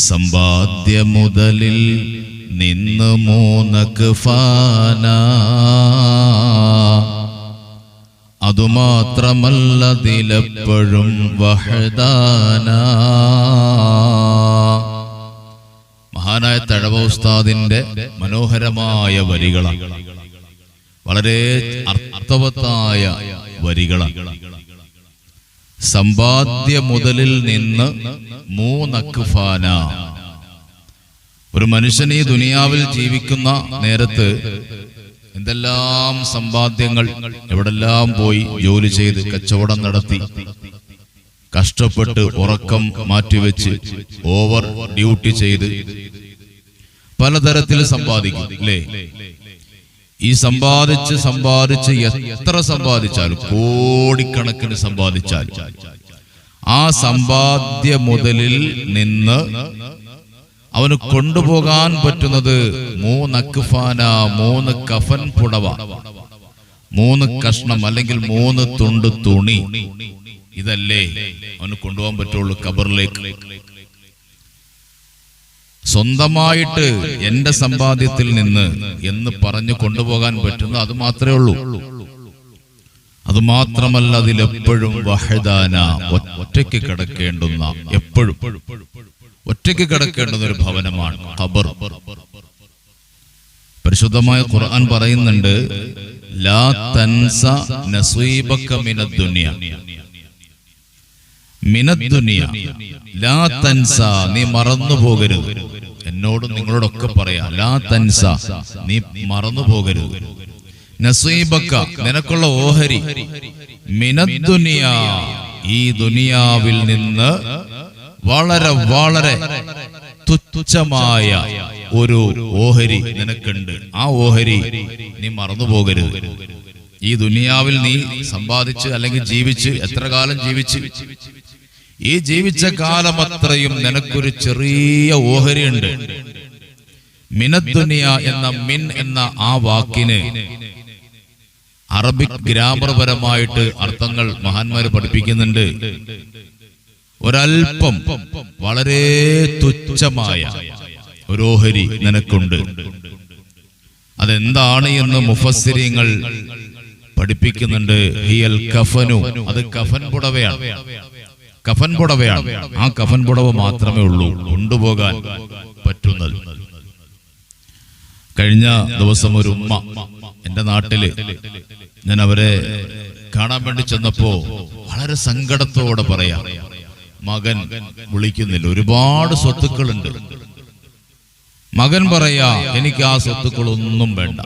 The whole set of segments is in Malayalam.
സമ്പാദ്യ മുതലിൽ നിന്ന് മൂന്നക്ക് ഫാന അതുമാത്രമല്ലതിലെപ്പോഴും വഹദാന. മഹാനായ തഴവ ഉസ്താദിന്റെ മനോഹരമായ വരികളാണ് വളരെ അർത്ഥവത്തായ വരികളാണ് സമ്പാദ്യ മുതലിൽ നിന്ന് മൂന്നക്കുഫാന ഒരു മനുഷ്യൻ ഈ ദുനിയാവിൽ ജീവിക്കുന്ന നേരത്ത് എന്തെല്ലാം സമ്പാദ്യങ്ങൾ എവിടെല്ലാം പോയി ജോലി ചെയ്ത് കച്ചവടം നടത്തി. കഷ്ടപ്പെട്ട് ഉറക്കം മാറ്റിവെച്ച് ഓവർ ഡ്യൂട്ടി ചെയ്ത് പലതരത്തിൽ സമ്പാദിക്കും അല്ലേ? ഈ സമ്പാദിച്ച് സമ്പാദിച്ച് എത്ര സമ്പാദിച്ചാലും കോടിക്കണക്കിന് സമ്പാദിച്ചാലും. ആ സമ്പാദ്യ മുതലിൽ നിന്ന് അവന് കൊണ്ടുപോകാൻ പറ്റുന്നത് മൂന്ന് അക്ഫാന മൂന്ന് കഫൻ പുടവ മൂന്ന് കഷ്ണം അല്ലെങ്കിൽ മൂന്ന് തുണ്ട് തുണി. ഇതല്ലേ അവന് കൊണ്ടുപോകാൻ പറ്റുള്ളൂ കബറിലേക്ക് സ്വന്തമായിട്ട് എന്റെ സമ്പാദ്യത്തിൽ നിന്ന് എന്ന് പറഞ്ഞു കൊണ്ടുപോകാൻ പറ്റുന്ന അത് മാത്രമേ ഉള്ളൂ. അത് മാത്രമല്ല അതിലെപ്പോഴും വഹദാന ഒറ്റയ്ക്ക് കിടക്കേണ്ടുന്ന എപ്പോഴും ഒറ്റയ്ക്ക് കിടക്കേണ്ടുന്ന ഒരു ഭവനമാണ് ഖബർ. പരിശുദ്ധമായ ഖുർആൻ പറയുന്നുണ്ട് ലാ തൻസ നസീബക മിനദ് ദുനിയ മിനദ് ദുനിയ ലാ തൻസ നീ മറന്നു പോകരുത് എന്നോട് നിങ്ങളോടൊക്കെ പറയാ ലാ തൻസ നീ മറന്നു പോകരുത് നസീബക്ക നിനക്കുള്ള ഓഹരി. മിനദ് ദുനിയ ഈ ദുനിയാവിൽ നിന്ന് വളരെ വളരെ തുച്ഛമായ ഒരു ഓഹരി നിനക്കുണ്ട്. ആ ഓഹരി നീ മറന്നു പോകരുത് ഈ ദുനിയാവിൽ നീ സമ്പാദിച്ച് അല്ലെങ്കിൽ ജീവിച്ച് എത്ര കാലം ജീവിച്ച്? ഈ ജീവിച്ച കാലം അത്രയും നിനക്കൊരു ചെറിയ ഓഹരി ഉണ്ട് മിനദ്ദുനിയ എന്ന മിൻ എന്ന ആ വാക്കിന് അറബിക് ഗ്രാമർപരമായിട്ട് അർത്ഥങ്ങൾ മഹാന്മാര് പഠിപ്പിക്കുന്നുണ്ട്. ഒരൽപ്പം വളരെ തുച്ഛമായ ഓരോഹരി നിനക്കുണ്ട്. അതെന്താണ് എന്ന് മുഫസ്സിരിങ്ങൾ പഠിപ്പിക്കുന്നുണ്ട്. ഹിയൽ കഫനു. അത് കഫൻ പുടവയാണ്. കഫൻ പുടവയാണ്. ആ കഫൻ പുടവ മാത്രമേ ഉള്ളൂ. കൊണ്ടുപോകാൻ പറ്റുന്നത്. കഴിഞ്ഞ ദിവസം ഒരു ഉമ്മ എന്റെ നാട്ടിൽ ഞാൻ അവരെ കാണാൻ വേണ്ടി ചെന്നപ്പോ വളരെ സങ്കടത്തോടെ പറയാ. മകൻ വിളിക്കുന്നില്ല. ഒരുപാട് സ്വത്തുക്കളുണ്ട്. മകൻ പറയാ എനിക്ക് ആ സ്വത്തുക്കളൊന്നും വേണ്ട.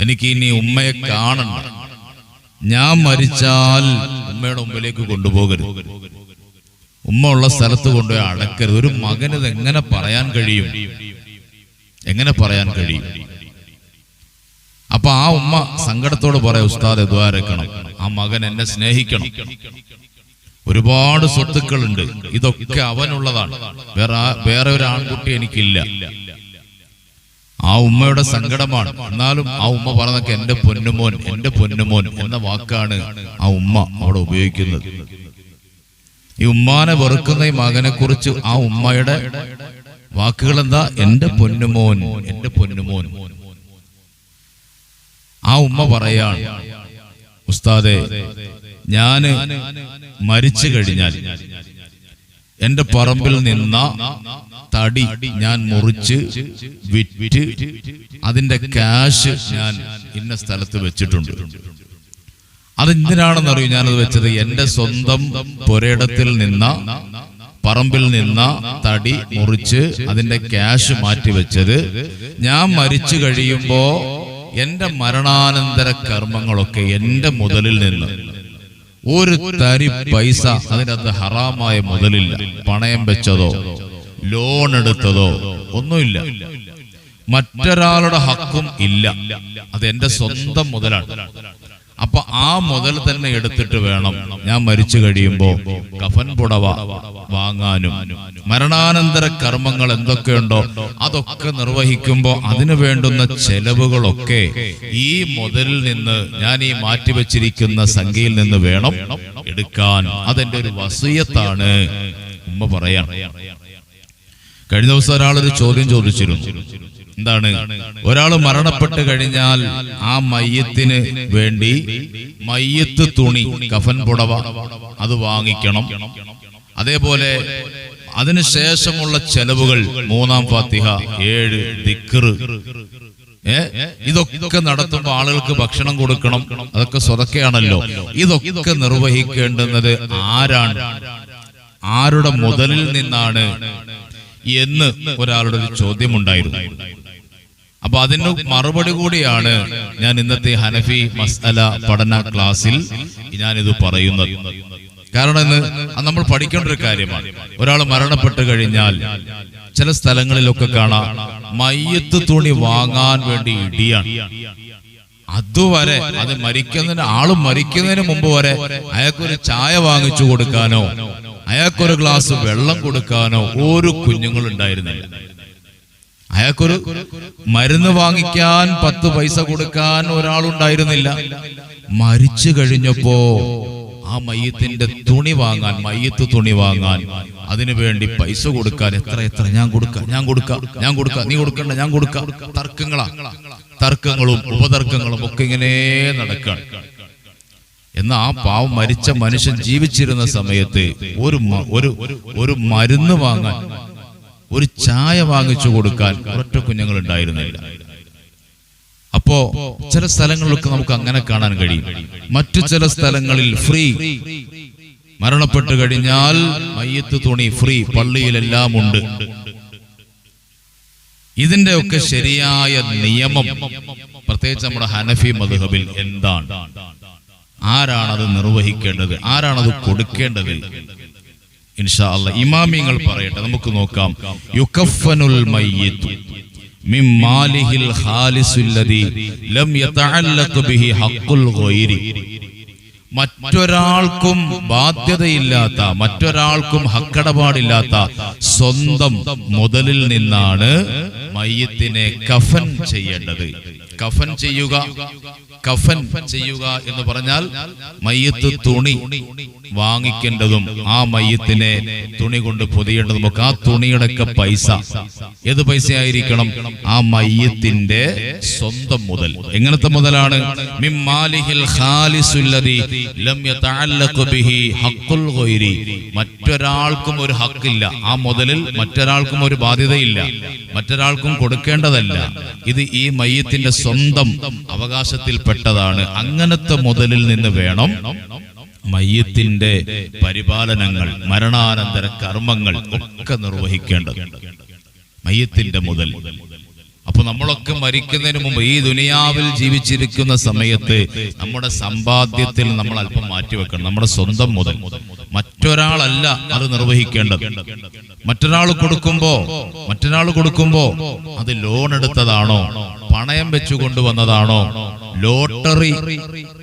എനിക്ക് ഇനി ഉമ്മയെ കാണണം. ഞാൻ മരിച്ചാൽ ഉമ്മയുടെ മുമ്പിലേക്ക് കൊണ്ടുപോകരുത്. ഉമ്മ ഉള്ള സ്ഥലത്ത് കൊണ്ടുപോയി അടക്കരുത്. ഒരു മകനത് എങ്ങനെ പറയാൻ കഴിയും? എങ്ങനെ പറയാൻ കഴിയും? അപ്പൊ ആ ഉമ്മ സങ്കടത്തോട് പറയാം ഉസ്താദ് ദ്വാരക്കണം ആ മകൻ എന്നെ സ്നേഹിക്കണം. ഒരുപാട് സ്വത്തുക്കളുണ്ട്. ഇതൊക്കെ അവനുള്ളതാണ്. വേറെ വേറെ ഒരു ആൺകുട്ടി എനിക്കില്ല. ആ ഉമ്മയുടെ സങ്കടമാണ്. എന്നാലും ആ ഉമ്മ പറഞ്ഞൊക്കെ എന്റെ പൊന്നുമോൻ എന്റെ പൊന്നുമോൻ എന്ന വാക്കാണ് ആ ഉമ്മ അവിടെ ഉപയോഗിക്കുന്നത്. ഈ ഉമ്മാനെ വെറുക്കുന്ന ഈ മകനെ കുറിച്ച് ആ ഉമ്മയുടെ വാക്കുകൾ എന്താ എന്റെ പൊന്നുമോൻ എന്റെ പൊന്നുമോൻ. ആ ഉമ്മ പറയാണ് ഉസ്താദെ ഞാൻ മരിച്ചു കഴിഞ്ഞാൽ എന്റെ പറമ്പിൽ നിന്ന തടി ഞാൻ മുറിച്ച് വിറ്റ് അതിന്റെ ക്യാഷ് ഞാൻ ഇന്ന സ്ഥലത്ത് വെച്ചിട്ടുണ്ട്. അതെന്തിനാണെന്നറിയൂ ഞാനത് വെച്ചത് എന്റെ സ്വന്തം പുരയിടത്തിൽ നിന്ന പറമ്പിൽ നിന്ന തടി മുറിച്ച് അതിന്റെ ക്യാഷ് മാറ്റി വെച്ചത് ഞാൻ മരിച്ചു കഴിയുമ്പോ എന്റെ മരണാനന്തര കർമ്മങ്ങളൊക്കെ എന്റെ മുതലിൽ നിന്ന്. ഒരു തരി പൈസ അതിനകത്ത് ഹറാമായ മുതലില്ല. പണയം വെച്ചതോ ലോൺ എടുത്തതോ ഒന്നുമില്ല. മറ്റൊരാളുടെ ഹക്കും ഇല്ല. അത് എന്റെ സ്വന്തം മുതലാണ്. അപ്പൊ ആ മുതൽ തന്നെ എടുത്തിട്ട് വേണം. ഞാൻ മരിച്ചു കഴിയുമ്പോ കഫൻ പുടവ വാങ്ങാനും. മരണാനന്തര കർമ്മങ്ങൾ എന്തൊക്കെയുണ്ടോ അതൊക്കെ നിർവഹിക്കുമ്പോ അതിനു വേണ്ടുന്ന ചെലവുകളൊക്കെ ഈ മുതലിൽ നിന്ന് ഞാൻ ഈ മാറ്റിവെച്ചിരിക്കുന്ന സംഖ്യയിൽ നിന്ന് വേണം എടുക്കാൻ. അതെന്റെ ഒരു വസീയത്താണ്. ഉമ്മ പറയാ കഴിഞ്ഞ ദിവസം ഒരാളൊരു ചോദ്യം ചോദിച്ചിരുന്നു. എന്താണ്? ഒരാൾ മരണപ്പെട്ട് കഴിഞ്ഞാൽ ആ മയ്യത്തിന് വേണ്ടി മയ്യത്ത് തുണി കഫൻ പുടവ അത് വാങ്ങിക്കണം. അതേപോലെ അതിനുശേഷമുള്ള ചെലവുകൾ മൂന്നാം ഫാത്തിഹ ഏഴ് ദിക്കറ് ഇതൊക്കെ നടത്തുമ്പോൾ ആളുകൾക്ക് ഭക്ഷണം കൊടുക്കണം. അതൊക്കെ സ്വതക്കെയാണല്ലോ. ഇതൊക്കെ നിർവഹിക്കേണ്ടുന്നത് ആരാണ്? ആരുടെ മുതലിൽ നിന്നാണ് എന്ന് ഒരാളുടെ ഒരു ചോദ്യമുണ്ടായിരുന്നു. അപ്പൊ അതിന് മറുപടി കൂടിയാണ് ഞാൻ ഇന്നത്തെ ഹനഫി മസ്അല പഠന ക്ലാസ്സിൽ ഞാനിത് പറയുന്നത്. കാരണം ഇന്ന് നമ്മൾ പഠിക്കേണ്ട ഒരു കാര്യമാണ്. ഒരാൾ മരണപ്പെട്ട് കഴിഞ്ഞാൽ ചില സ്ഥലങ്ങളിലൊക്കെ കാണാം മയ്യത്ത് തുണി വാങ്ങാൻ വേണ്ടി ഇടിയാണ്. അതുവരെ അത് മരിക്കുന്നതിന് ആൾ മരിക്കുന്നതിന് മുമ്പ് വരെ അയാൾക്കൊരു ചായ വാങ്ങിച്ചു കൊടുക്കാനോ അയാൾക്കൊരു ഗ്ലാസ് വെള്ളം കൊടുക്കാനോ ഒരു കുഞ്ഞുങ്ങൾ ഉണ്ടായിരുന്നില്ല അയാൾക്കൊരു മരുന്ന് വാങ്ങിക്കാൻ പത്ത് പൈസ കൊടുക്കാൻ ഒരാളുണ്ടായിരുന്നില്ല. മരിച്ചു കഴിഞ്ഞപ്പോ ആ മയ്യത്തിന്റെ തുണി വാങ്ങാൻ മയ്യത്ത് തുണി വാങ്ങാൻ അതിനു വേണ്ടി പൈസ കൊടുക്കാൻ എത്ര എത്ര? ഞാൻ കൊടുക്കാം ഞാൻ കൊടുക്കാം ഞാൻ കൊടുക്കാം നീ കൊടുക്കണ്ട ഞാൻ കൊടുക്കാം. തർക്കങ്ങളാ. തർക്കങ്ങളും ഉപതർക്കങ്ങളും ഒക്കെ ഇങ്ങനെ നടക്കാണ്. എന്നാ ആ പാവം മരിച്ച മനുഷ്യൻ ജീവിച്ചിരുന്ന സമയത്ത് ഒരു ഒരു ഒരു മരുന്ന് വാങ്ങാൻ ഒരു ചായ വാങ്ങിച്ചു കൊടുക്കാൻ ഒരൊറ്റ കുഞ്ഞുങ്ങൾ ഉണ്ടായിരുന്നില്ല അപ്പോ ചില സ്ഥലങ്ങളിലൊക്കെ നമുക്ക് അങ്ങനെ കാണാൻ കഴിയും. മറ്റു ചില സ്ഥലങ്ങളിൽ ഫ്രീ. മരണപ്പെട്ടു കഴിഞ്ഞാൽ മയ്യത്ത് തുണി ഫ്രീ പള്ളിയിലെല്ലാം ഉണ്ട്. ഇതിന്റെ ഒക്കെ ശരിയായ നിയമം പ്രത്യേകിച്ച് നമ്മുടെ ഹനഫി മധുഹബിൽ എന്താണ്? ആരാണത് നിർവഹിക്കേണ്ടത്? ആരാണത് കൊടുക്കേണ്ടത്? ഇൻഷാ ഇമാമിങ്ങൾ പറയട്ടെ നമുക്ക് നോക്കാം. യുക്കഫനുൽ من ماله الخالص ഖാലിസുല്ലദി ലം യതഅല്ലഖ ബിഹി ഹഖുൽ ഗൈരി മറ്റൊരാൾക്കും ബാധ്യതയില്ലാത്ത മറ്റൊരാൾക്കും ഹക്കടപാടില്ലാത്ത സ്വന്തം മുതലിൽ നിന്നാണ് മയ്യത്തിനെ കഫൻ ചെയ്യേണ്ടത്. കഫൻ ചെയ്യുക. കഫൻ ചെയ്യുക എന്ന് പറഞ്ഞാൽ മയ്യത്ത് തുണി വാങ്ങിക്കേണ്ടതും ആ മയ്യത്തിനെ തുണി കൊണ്ട് പൊതിയേണ്ടതും ഒക്കെ ആ തുണിയുടെ ഒക്കെ പൈസ. ഏത് പൈസ ആയിരിക്കണം ആ മയ്യത്തിന്റെ സ്വന്തം മുതൽ. എങ്ങനത്തെ മുതലാണ്? മറ്റൊരാൾക്കും ഒരു ഹക്കില്ല. ആ മുതലിൽ മറ്റൊരാൾക്കും ഒരു ബാധ്യതയില്ല. മറ്റൊരാൾക്കും കൊടുക്കേണ്ടതല്ല. ഇത് ഈ മയ്യത്തിന്റെ സ്വന്തം അവകാശത്തിൽപ്പെട്ടതാണ് അങ്ങനത്തെ മുതലിൽ നിന്ന് വേണം മയ്യത്തിന്റെ പരിപാലനങ്ങൾ മരണാനന്തര കർമ്മങ്ങൾ ഒക്കെ നിർവഹിക്കേണ്ടത്. മയ്യത്തിന്റെ മുതൽ. അപ്പൊ നമ്മളൊക്കെ മരിക്കുന്നതിന് മുമ്പ് ഈ ദുനിയാവിൽ ജീവിച്ചിരിക്കുന്ന സമയത്ത് നമ്മുടെ സമ്പാദ്യത്തിൽ നമ്മൾ അല്പം മാറ്റിവെക്കണം. നമ്മുടെ സ്വന്തം മുതൽ. മറ്റൊരാളല്ല അത് നിർവഹിക്കേണ്ടത്. മറ്റൊരാൾ കൊടുക്കുമ്പോ മറ്റൊരാൾ കൊടുക്കുമ്പോ അത് ലോൺ എടുത്തതാണോ? പണയം വെച്ചു കൊണ്ടുവന്നതാണോ ലോട്ടറി.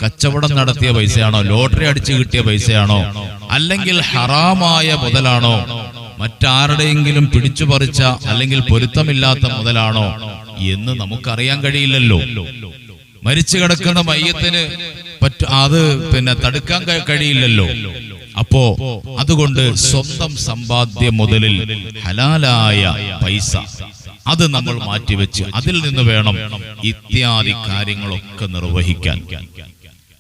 കച്ചവടം നടത്തിയ പൈസയാണോ? ലോട്ടറി അടിച്ചു കിട്ടിയ പൈസയാണോ? അല്ലെങ്കിൽ ഹറാമായ മുതലാണോ? മറ്റാരുടെയെങ്കിലും പിടിച്ചു പറിച്ച അല്ലെങ്കിൽ പൊരുത്തമില്ലാത്ത മുതലാണോ? എന്ന് നമുക്കറിയാൻ കഴിയില്ലല്ലോ. മരിച്ചു കിടക്കുന്ന മയ്യത്തിന് പറ്റ അത് പിന്നെ തടുക്കാൻ കഴിയില്ലല്ലോ. അപ്പോ അതുകൊണ്ട് സ്വന്തം സമ്പാദ്യ മുതലിൽ ഹലാലായ പൈസ അത് നമ്മൾ മാറ്റിവെച്ച് അതിൽ നിന്ന് വേണം ഇത്യാദി കാര്യങ്ങളൊക്കെ നിർവഹിക്കാൻ.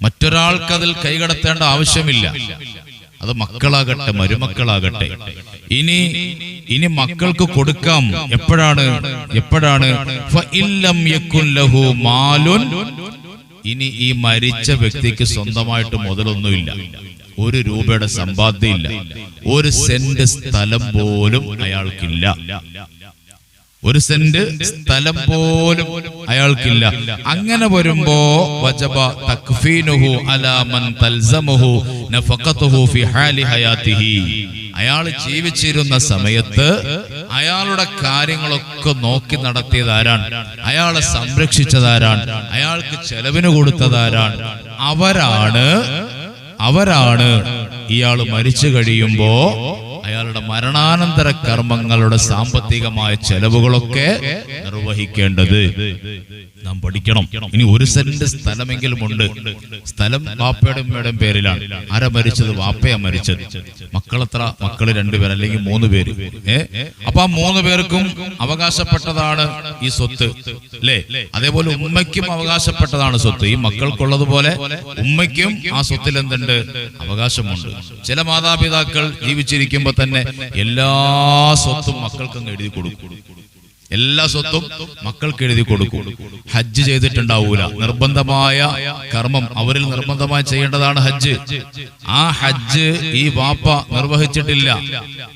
മറ്റൊരാൾക്ക് അതിൽ കൈകടത്തേണ്ട ആവശ്യമില്ല. അത് മക്കളാകട്ടെ മരുമക്കളാകട്ടെ. ഇനി ഇനി മക്കൾക്ക് കൊടുക്കാം. എപ്പോഴാണ്? എപ്പോഴാണ്? ഇനി ഈ മരിച്ച വ്യക്തിക്ക് സ്വന്തമായിട്ട് മുതലൊന്നുമില്ല. ഒരു രൂപയുടെ സമ്പാദ്യമില്ല. ഒരു സെന്റ് സ്ഥലം പോലും അയാൾക്കില്ല. ഒരു സെന്റ് സ്ഥലം പോലും അയാൾക്കില്ല. അങ്ങനെ വരുമ്പോ വജബ തക്ഫീനുഹു അലാ മൻ തൽസമുഹു നഫഖതുഹു ഫി ഹാലി ഹയാത്തിഹി. അയാൾ ജീവിച്ചിരുന്ന സമയത്ത് അയാളുടെ കാര്യങ്ങളൊക്കെ നോക്കി നടത്തിയത് അയാളെ സംരക്ഷിച്ചതാരാണ് അയാൾക്ക് ചെലവിന് കൊടുത്തതാരാണ് അവരാണ് അവരാണ് ഇയാൾ മരിച്ചു കഴിയുമ്പോ അയാളുടെ മരണാനന്തര കർമ്മങ്ങളുടെ സാമ്പത്തികമായ ചെലവുകളൊക്കെ നിർവഹിക്കേണ്ടത് നാം പഠിക്കണം. ഇനി ഒരു സെന്റ് സ്ഥലമെങ്കിലും ഉണ്ട്. സ്ഥലം വാപ്പയുടെ ഉമ്മയുടെയും പേരിലാണ്. ആരാ മരിച്ചത്? വാപ്പയാ മരിച്ചത്. മക്കളെത്ര? മക്കൾ രണ്ടുപേർ അല്ലെങ്കിൽ മൂന്ന് പേര്. ഏ? അപ്പൊ ആ മൂന്ന് പേർക്കും അവകാശപ്പെട്ടതാണ് ഈ സ്വത്ത്. അല്ലേ? അതേപോലെ ഉമ്മയ്ക്കും അവകാശപ്പെട്ടതാണ് സ്വത്ത്. ഈ മക്കൾക്കുള്ളതുപോലെ ഉമ്മയ്ക്കും ആ സ്വത്തിൽ എന്തുണ്ട്? അവകാശമുണ്ട്. ചില മാതാപിതാക്കൾ ജീവിച്ചിരിക്കുമ്പോ തന്നെ എല്ലാ സ്വത്തും മക്കൾക്കും എഴുതി കൊടുക്കും. എല്ലാ സ്വത്തും മക്കൾക്ക് എഴുതി കൊടുക്കും. ഹജ്ജ് ചെയ്തിട്ടുണ്ടാവൂല. നിർബന്ധമായ കർമ്മം അവരിൽ നിർബന്ധമായി ചെയ്യേണ്ടതാണ് ഹജ്ജ്. ആ ഹജ്ജ് ഈ വാപ്പ നിർവഹിച്ചിട്ടില്ല.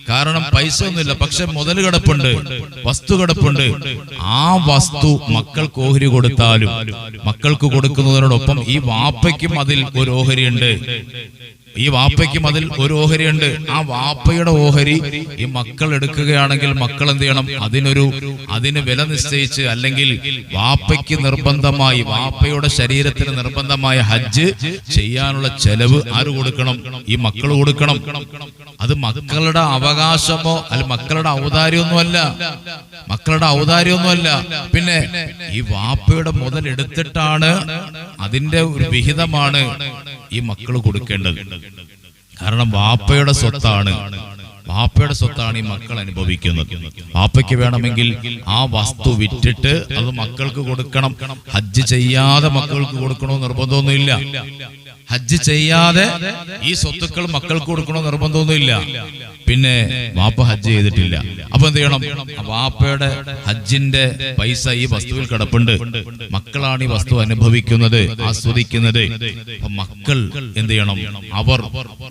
കാരണം പൈസ ഒന്നുമില്ല പക്ഷെ മുതൽ കിടപ്പുണ്ട് വസ്തു കിടപ്പുണ്ട്. ആ വസ്തു മക്കൾക്ക് ഓഹരി കൊടുത്താലും മക്കൾക്ക് കൊടുക്കുന്നതിനോടൊപ്പം ഈ വാപ്പയ്ക്കും അതിൽ ഒരു ഓഹരിയുണ്ട്. ഈ വാപ്പയ്ക്കും അതിൽ ഒരു ഓഹരിയുണ്ട്. ആ വാപ്പയുടെ ഓഹരി ഈ മക്കൾ എടുക്കുകയാണെങ്കിൽ മക്കൾ എന്ത് ചെയ്യണം? അതിനൊരു അതിന് വില നിശ്ചയിച്ച് അല്ലെങ്കിൽ വാപ്പയ്ക്ക് നിർബന്ധമായി വാപ്പയുടെ ശരീരത്തിന് നിർബന്ധമായ ഹജ്ജ് ചെയ്യാനുള്ള ചെലവ് ആര് കൊടുക്കണം? ഈ മക്കൾ കൊടുക്കണം. അത് മക്കളുടെ അവകാശമോ അല്ല മക്കളുടെ ഔദാര്യമൊന്നുമല്ല. മക്കളുടെ ഔദാര്യമൊന്നുമല്ല. പിന്നെ ഈ വാപ്പയുടെ മുതൽ എടുത്തിട്ടാണ് അതിന്റെ ഒരു വിഹിതമാണ്. ഈ മക്കൾ കൊടുക്കേണ്ടത്. കാരണം വാപ്പയുടെ സ്വത്താണ്. വാപ്പയുടെ സ്വത്താണ് ഈ മക്കൾ അനുഭവിക്കുന്നത്. വാപ്പയ്ക്ക് വേണമെങ്കിൽ ആ വസ്തു വിറ്റിട്ട് അത് മക്കൾക്ക് കൊടുക്കണം. ഹജ്ജ് ചെയ്യാതെ മക്കൾക്ക് കൊടുക്കണോ നിർബന്ധമൊന്നുമില്ല. ഹജ്ജ് ചെയ്യാതെ ഈ സ്വത്തുക്കൾ മക്കൾക്ക് കൊടുക്കണോ നിർബന്ധമൊന്നുമില്ല. പിന്നെ വാപ്പ ഹജ്ജ് ചെയ്തിട്ടില്ല. അപ്പൊ എന്ത് ചെയ്യണം? വാപ്പയുടെ ഹജ്ജിന്റെ പൈസ ഈ വസ്തുവിൽ കിടപ്പുണ്ട്. മക്കളാണ് ഈ വസ്തു അനുഭവിക്കുന്നത് ആസ്വദിക്കുന്നത്. മക്കൾ എന്ത് ചെയ്യണം? അവർ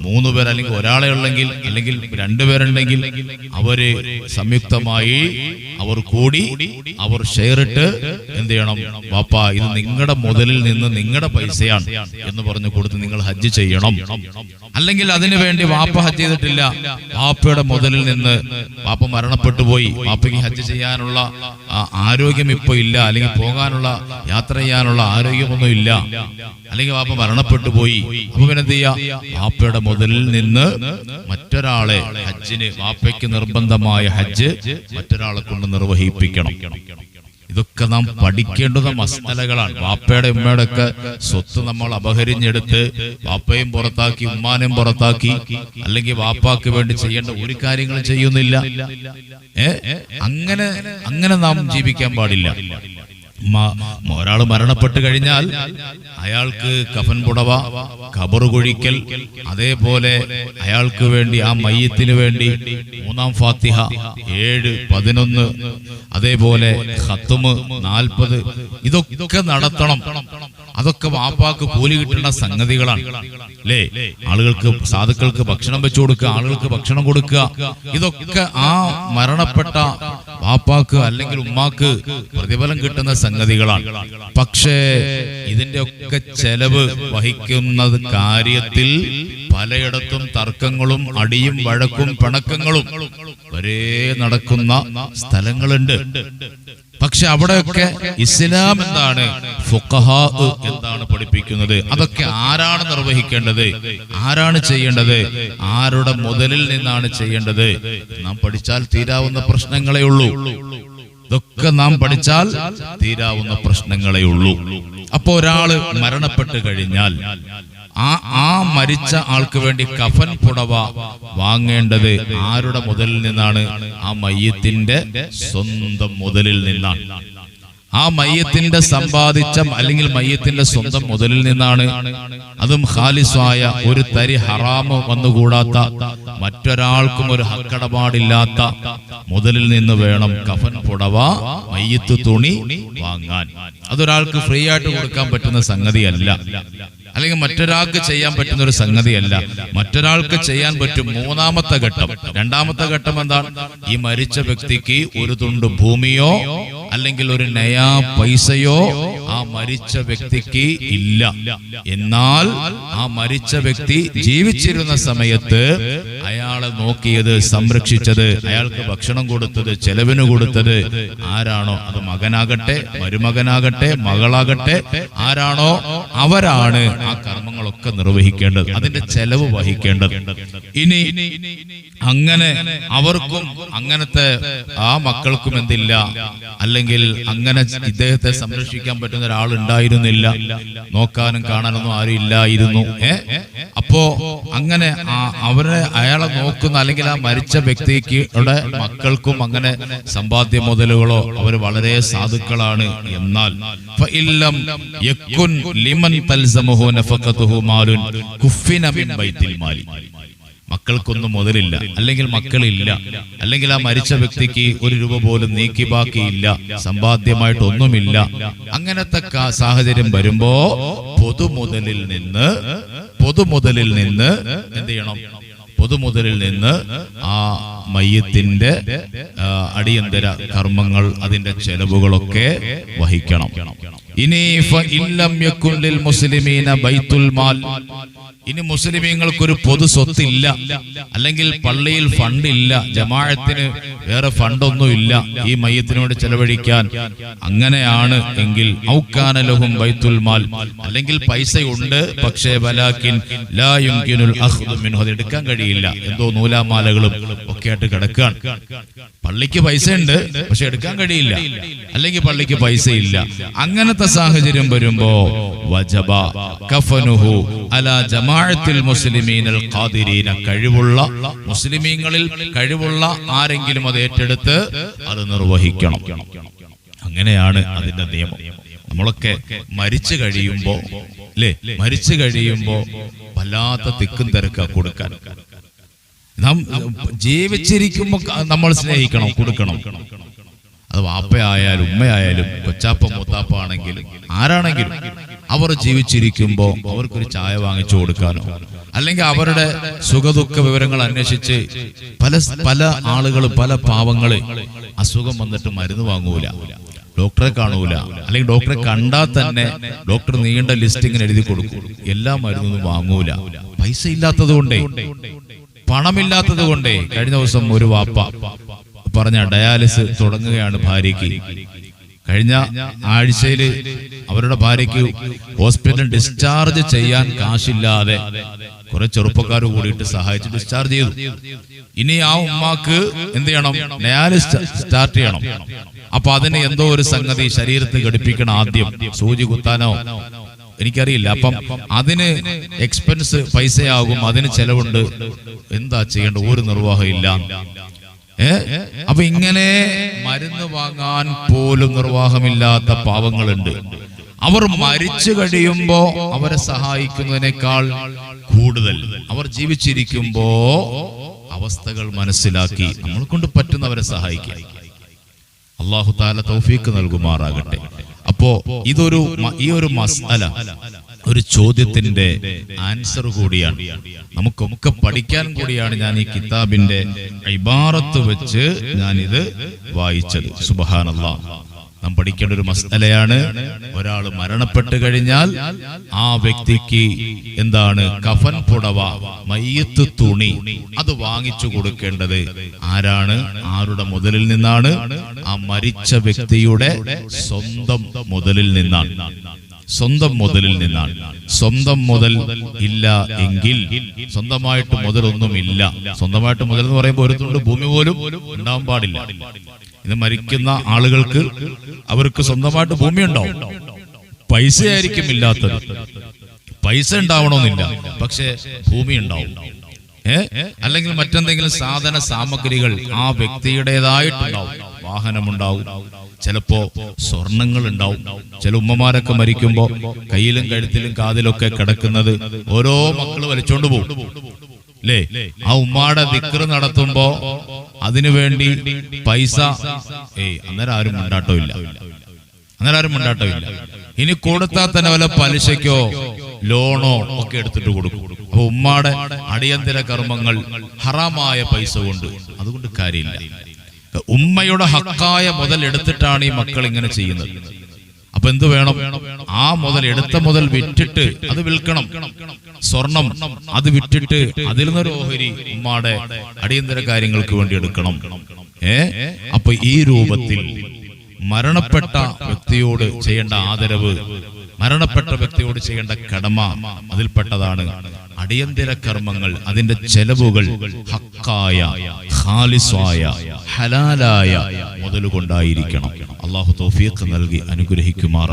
മൂന്ന് പേർ അല്ലെങ്കിൽ ഒരാളെ ഉള്ളെങ്കിൽ അല്ലെങ്കിൽ രണ്ടുപേരുണ്ടെങ്കിൽ അവർ സംയുക്തമായി അവർ കൂടി അവർ ഷെയർ ഇട്ട് എന്ത് ചെയ്യണം? വാപ്പ ഇത് നിങ്ങളുടെ മുതലിൽ നിന്ന് നിങ്ങളുടെ പൈസയാണ് എന്ന് പറഞ്ഞു കൊടുത്ത് നിങ്ങൾ ഹജ്ജ് ചെയ്യണം. അല്ലെങ്കിൽ അതിനു വേണ്ടി വാപ്പ ഹജ്ജ് ചെയ്തിട്ടില്ല. വാപ്പയുടെ മുതലിൽ നിന്ന് വാപ്പ മരണപ്പെട്ടു പോയി. വാപ്പയ്ക്ക് ഹജ്ജ് ചെയ്യാനുള്ള ആരോഗ്യം ഇപ്പൊ ഇല്ല. അല്ലെങ്കിൽ പോകാനുള്ള യാത്ര ചെയ്യാനുള്ള ആരോഗ്യമൊന്നും ഇല്ല. അല്ലെങ്കിൽ വാപ്പ മരണപ്പെട്ടു പോയി. അപ്പൊ പിന്നെ എന്ത് ചെയ്യാ? വാപ്പയുടെ മുതലിൽ നിന്ന് മറ്റൊരാളെ ഹജ്ജിന് വാപ്പയ്ക്ക് നിർബന്ധമായ ഹജ്ജ് മറ്റൊരാളെ കൊണ്ട് നിർവഹിപ്പിക്കണം. ഇതൊക്കെ നാം പഠിക്കേണ്ടുന്ന മസ്തലകളാണ് വാപ്പയുടെ ഉമ്മയുടെ ഒക്കെ സ്വത്ത് നമ്മൾ അപഹരിഞ്ഞെടുത്ത് വാപ്പയും പുറത്താക്കി ഉമ്മാനെയും പുറത്താക്കി അല്ലെങ്കിൽ വാപ്പാക്ക് വേണ്ടി ചെയ്യേണ്ട ഒരു കാര്യങ്ങളും ചെയ്യുന്നില്ല. ഏ? അങ്ങനെ അങ്ങനെ നാം ജീവിക്കാൻ പാടില്ല. ഒരാൾ മരണപ്പെട്ട് കഴിഞ്ഞാൽ അയാൾക്ക് കഫൻ പുടവ കബറുകൊഴിക്കൽ അതേപോലെ അയാൾക്ക് വേണ്ടി ആ മയ്യത്തിന് വേണ്ടി മൂന്നാം ഫാത്തിഹ ഏഴ് പതിനൊന്ന് അതേപോലെ ഹത്തുമ് നാൽപ്പത്. ഇതൊക്കെ നടത്തണം. അതൊക്കെ വാപ്പാക്ക് കൂലി കിട്ടുന്ന സംഗതികളാണ്. അല്ലേ ആളുകൾക്ക് സാധുക്കൾക്ക് ഭക്ഷണം വെച്ചു കൊടുക്കുക ആളുകൾക്ക് ഭക്ഷണം കൊടുക്കുക. ഇതൊക്കെ ആ മരണപ്പെട്ട വാപ്പാക്ക് അല്ലെങ്കിൽ ഉമ്മാക്ക് പ്രതിഫലം കിട്ടുന്ന സംഗതികളാണ്. പക്ഷേ ഇതിന്റെ ഒക്കെ ചെലവ് വഹിക്കുന്നത് കാര്യത്തിൽ പലയിടത്തും തർക്കങ്ങളും അടിയും വഴക്കും പിണക്കങ്ങളും. ഒരേ നടക്കുന്ന സ്ഥലങ്ങളുണ്ട്. പക്ഷെ അവിടെയൊക്കെ ഇസ്ലാം എന്താണ്? ഫുഖഹാ എന്താണ് പഠിപ്പിക്കുന്നത്? അതൊക്കെ ആരാണ് നിർവഹിക്കേണ്ടത്? ആരാണ് ചെയ്യേണ്ടത്? ആരുടെ മുതലിൽ നിന്നാണ് ചെയ്യേണ്ടത്? നാം പഠിച്ചാൽ തീരാവുന്ന പ്രശ്നങ്ങളേ ഉള്ളൂ. ഇതൊക്കെ നാം പഠിച്ചാൽ തീരാവുന്ന പ്രശ്നങ്ങളേ ഉള്ളൂ. അപ്പൊ ഒരാൾ മരണപ്പെട്ട് കഴിഞ്ഞാൽ ആ ആ മരിച്ച ആൾക്ക് വേണ്ടി കഫൻ പുടവ വാങ്ങേണ്ടത് ആരുടെ മുതലിൽ നിന്നാണ്? ആ മയ്യത്തിന്റെ സ്വന്തം മുതലിൽ നിന്നാണ്. ആ മയ്യത്തിന്റെ സമ്പാദിച്ച അല്ലെങ്കിൽ മയ്യത്തിന്റെ സ്വന്തം മുതലിൽ നിന്നാണ്. അതും ഖാലിസായ ഒരു തരി ഹറാമ് വന്നുകൂടാത്ത മറ്റൊരാൾക്കും ഒരു ഹക്കടപാടില്ലാത്ത മുതലിൽ നിന്ന് വേണം കഫൻ പുടവ മയ്യത്ത് തുണി വാങ്ങാൻ. അതൊരാൾക്ക് ഫ്രീ ആയിട്ട് കൊടുക്കാൻ പറ്റുന്ന സംഗതിയല്ല. അല്ലെങ്കിൽ മറ്റൊരാൾക്ക് ചെയ്യാൻ പറ്റുന്ന ഒരു സംഗതിയല്ല. മറ്റൊരാൾക്ക് ചെയ്യാൻ പറ്റും മൂന്നാമത്തെ ഘട്ടം. രണ്ടാമത്തെ ഘട്ടം എന്താണ്? ഈ മരിച്ച വ്യക്തിക്ക് ഒരു തുണ്ട് ഭൂമിയോ അല്ലെങ്കിൽ ഒരു നയാ പൈസയോ ആ മരിച്ച വ്യക്തിക്ക് ഇല്ല. എന്നാൽ ആ മരിച്ച വ്യക്തി ജീവിച്ചിരുന്ന സമയത്ത് അയാളെ നോക്കിയത് സംരക്ഷിച്ചത് അയാൾക്ക് ഭക്ഷണം കൊടുത്തത് ചെലവിന് കൊടുത്തത് ആരാണോ? അത് മകനാകട്ടെ മരുമകനാകട്ടെ മകളാകട്ടെ ആരാണോ? അവരാണ് ആ കർമ്മങ്ങളൊക്കെ നിർവഹിക്കേണ്ടത് അതിന്റെ ചെലവ് വഹിക്കേണ്ടത്. ഇനി അങ്ങനെ അവർക്കും അങ്ങനത്തെ ആ മക്കൾക്കും എന്തില്ല? അല്ലെങ്കിൽ അങ്ങനെ ഇദ്ദേഹത്തെ സംരക്ഷിക്കാൻ പറ്റുന്ന ഒരാൾ ഉണ്ടായിരുന്നില്ല. നോക്കാനും കാണാനൊന്നും ആരും ഇല്ലായിരുന്നു. ഏ? അപ്പോ അങ്ങനെ അവരെ അയാളെ നോക്കുന്ന അല്ലെങ്കിൽ ആ മരിച്ച വ്യക്തിക്ക് മക്കൾക്കും അങ്ങനെ സമ്പാദ്യ മുതലുകളോ അവർ വളരെ സാധുക്കളാണ്. എന്നാൽ മക്കൾക്കൊന്നും മുതലില്ല അല്ലെങ്കിൽ മക്കളില്ല അല്ലെങ്കിൽ ആ മരിച്ച വ്യക്തിക്ക് ഒരു രൂപ പോലും നീക്കി ബാക്കിയില്ല സമ്പാദ്യമായിട്ടൊന്നുമില്ല. അങ്ങനത്തെ സാഹചര്യം വരുമ്പോ പൊതുമുതലിൽ നിന്ന് പൊതുമുതലിൽ നിന്ന് എന്ത് ചെയ്യണം? പൊതുമുതലിൽ നിന്ന് ആ മയ്യത്തിന്റെ അടിയന്തര കർമ്മങ്ങൾ അതിന്റെ ചെലവുകളൊക്കെ വഹിക്കണം. ഇനി ഇല്ലം മുസ്ലിമീന ബൈത്തുൽ മാൽ. ഇനി മുസ്ലിമീങ്ങൾക്കൊരു പൊതു സ്വത്തില്ല. അല്ലെങ്കിൽ പള്ളിയിൽ ഫണ്ടില്ല. ജമാഅത്തിന് വേറെ ഫണ്ടൊന്നും ഇല്ല ഈ മയത്തിനോട് ചെലവഴിക്കാൻ. അങ്ങനെയാണ് എങ്കിൽ ഔക്കാനലഹും ബൈത്തുൽ മാൽ. അല്ലെങ്കിൽ പൈസയുണ്ട് പക്ഷേ ബലാക്കിൻ ലാ യുംകിനുൽ അഖ്ദു മിൻഹു. അത് എടുക്കാൻ കഴിയില്ല. എന്തോ നൂലാമാലകളും ഒക്കെ ആയിട്ട് കിടക്കുകയാണ് പള്ളിക്ക് പൈസ ഉണ്ട് പക്ഷെ എടുക്കാൻ കഴിയില്ല. അല്ലെങ്കിൽ പള്ളിക്ക് പൈസ ഇല്ല അങ്ങനത്തെ സാഹചര്യം വരുമ്പോ വജബ കഫനുഹു അല ജമാഅത്തിൽ മുസ്ലിമീനൽ ഖാദിരീന കഴിവുള്ള മുസ്ലിമീങ്ങളിൽ കഴിവുള്ള ആരെങ്കിലും അത് ഏറ്റെടുത്ത് അത് നിർവഹിക്കണം. അങ്ങനെയാണ് അതിന്റെ നിയമം. നമ്മളൊക്കെ മരിച്ചു കഴിയുമ്പോ അല്ലേ മരിച്ചു കഴിയുമ്പോ വല്ലാത്ത തിക്കും തിരക്ക കൊടുക്കാൻ. നാം ജീവിച്ചിരിക്കുമ്പോ നമ്മൾ സ്നേഹിക്കണം കൊടുക്കണം. അത് വാപ്പയായാലും ഉമ്മയായാലും കൊച്ചാപ്പ മൂത്താപ്പ ആണെങ്കിലും ആരാണെങ്കിലും അവർ ജീവിച്ചിരിക്കുമ്പോൾ അവർക്കൊരു ചായ വാങ്ങിച്ചു കൊടുക്കാനോ. അല്ലെങ്കിൽ അവരുടെ സുഖദുഃഖ വിവരങ്ങൾ അന്വേഷിച്ച് പല പല ആളുകൾ പല പാവങ്ങൾ അസുഖം വന്നിട്ട് മരുന്ന് വാങ്ങൂല. ഡോക്ടറെ കാണൂല. അല്ലെങ്കിൽ ഡോക്ടറെ കണ്ടാൽ തന്നെ ഡോക്ടർ നീണ്ട ലിസ്റ്റ് ഇങ്ങനെ എഴുതി കൊടുക്കും. എല്ലാ മരുന്നൊന്നും വാങ്ങൂല. പൈസ ഇല്ലാത്തത് കൊണ്ടേ. പണമില്ലാത്തത് കൊണ്ടേ. കഴിഞ്ഞ ദിവസം ഒരു വാപ്പ പറഞ്ഞ ഡയാലിസ് തുടങ്ങുകയാണ് ഭാര്യയ്ക്ക്. കഴിഞ്ഞ ആഴ്ചയിൽ അവരുടെ ഭാര്യയ്ക്ക് ഹോസ്പിറ്റൽ ഡിസ്ചാർജ് ചെയ്യാൻ കാശില്ലാതെ കുറെ ചെറുപ്പക്കാർ കൂടിയിട്ട് സഹായിച്ച് ഡിസ്ചാർജ് ചെയ്തു. ഇനി ആ ഉമ്മാക്ക് എന്ത് ചെയ്യണം? ഡയാലിസ് സ്റ്റാർട്ട് ചെയ്യണം. അപ്പൊ അതിന് എന്തോ ഒരു സംഗതി ശരീരത്തിൽ ഘടിപ്പിക്കണം ആദ്യം. സൂചി കുത്താനോ? എനിക്കറിയില്ല. അപ്പം അതിന് എക്സ്പെൻസ് പൈസയാകും അതിന് ചെലവുണ്ട്. എന്താ ചെയ്യേണ്ട ഒരു നിർവാഹം ഇല്ല. അപ്പൊ ഇങ്ങനെ മരുന്ന് വാങ്ങാൻ പോലും നിർവാഹമില്ലാത്ത പാവങ്ങളുണ്ട്. അവർ മരിച്ചു കഴിയുമ്പോ അവരെ സഹായിക്കുന്നതിനേക്കാൾ കൂടുതൽ. അവർ ജീവിച്ചിരിക്കുമ്പോ അവസ്ഥകൾ മനസ്സിലാക്കി നമ്മൾ കൊണ്ട് പറ്റുന്നവരെ സഹായിക്കുക. അള്ളാഹു താല തൗഫീക്ക് നൽകുമാറാകട്ടെ. അപ്പോ ഇതൊരു ഈ ഒരു മസാല ഒരു ചോദ്യത്തിന്റെ ആൻസർ കൂടിയാണ്. നമുക്കൊക്കെ പഠിക്കാൻ കൂടിയാണ് ഞാൻ ഈ കിതാബിന്റെ ഇബാറത്ത് വെച്ച് ഞാൻ ഇത് വായിച്ചത്. സുബഹാനല്ല. നാം പഠിക്കേണ്ട ഒരു മസ്തലയാണ് ഒരാൾ മരണപ്പെട്ട് കഴിഞ്ഞാൽ ആ വ്യക്തിക്ക് എന്താണ് കഫൻ പുടവ മയ്യത്ത് തുണി. അത് വാങ്ങിച്ചു കൊടുക്കേണ്ടത് ആരാണ്? ആരുടെ മുതലിൽ നിന്നാണ്? ആ മരിച്ച വ്യക്തിയുടെ സ്വന്തം മുതലിൽ നിന്നാണ്. സ്വന്തം മുതലിൽ നിന്നാണ്. സ്വന്തം മുതൽ ഇല്ല എങ്കിൽ സ്വന്തമായിട്ട് മുതലൊന്നുമില്ല. സ്വന്തമായിട്ട് മുതൽ എന്ന് പറയുമ്പോൾ ഒരു ഭൂമി പോലും ഉണ്ടാവാൻ പാടില്ല. ഇത് മരിക്കുന്ന ആളുകൾക്ക് അവർക്ക് സ്വന്തമായിട്ട് ഭൂമി ഉണ്ടാവും. പൈസ ആയിരിക്കും ഇല്ലാത്തത്. പൈസ ഉണ്ടാവണമെന്നില്ല. പക്ഷെ ഭൂമി ഉണ്ടാവും. ഏ? അല്ലെങ്കിൽ മറ്റെന്തെങ്കിലും സാധന സാമഗ്രികൾ ആ വ്യക്തിയുടേതായിട്ടുണ്ടാവും. വാഹനമുണ്ടാവും. ചിലപ്പോ സ്വർണങ്ങൾ ഉണ്ടാവും ചില ഉമ്മമാരൊക്കെ മരിക്കുമ്പോ കയ്യിലും കഴുത്തിലും കാതിലൊക്കെ കിടക്കുന്നത് ഓരോ മക്കൾ വലിച്ചോണ്ട് പോകും. അല്ലേ ആ ഉമ്മാടെ വിക്ര നടത്തുമ്പോ അതിനു വേണ്ടി പൈസ ഏയ് അന്നേരം ആരും ഉണ്ടാട്ടോ ഇല്ല. അന്നേരം ആരും ഉണ്ടാട്ടോ ഇല്ല. ഇനി കൊടുത്താൽ തന്നെ വല്ല പലിശയ്ക്കോ ലോണോ ഒക്കെ എടുത്തിട്ട് കൊടുക്കും. അപ്പൊ ഉമ്മാടെ അടിയന്തര കർമ്മങ്ങൾ ഹറാമായ പൈസ കൊണ്ട്. അതുകൊണ്ട് കാര്യമില്ല. ഉമ്മയുടെ ഹക്കായ മുതൽ എടുത്തിട്ടാണ് ഈ മക്കൾ ഇങ്ങനെ ചെയ്യുന്നത്. അപ്പൊ എന്ത് വേണം? ആ മുതൽ എടുത്ത മുതൽ വിറ്റിട്ട് അത് വിൽക്കണം. സ്വർണം അത് വിറ്റിട്ട് അതിൽ നിന്നൊരു ഓഹരി ഉമ്മാടെ അടിയന്തര കാര്യങ്ങൾക്ക് വേണ്ടി എടുക്കണം. ഏ? അപ്പൊ ഈ രൂപത്തിൽ മരണപ്പെട്ട വ്യക്തിയോട് ചെയ്യേണ്ട ആദരവ് മരണപ്പെട്ട വ്യക്തിയോട് ചെയ്യേണ്ട കടമ അതിൽപ്പെട്ടതാണ്. അടിയന്തര കർമ്മങ്ങൾ അതിന്റെ ചെലവുകൾ ഹക്കായ ഖാലിസായ ഹലാലായ മുതലുകൊണ്ടായിരിക്കണം. അള്ളാഹു തൗഫീഖ് നൽകി അനുഗ്രഹിക്കുമാറാണ്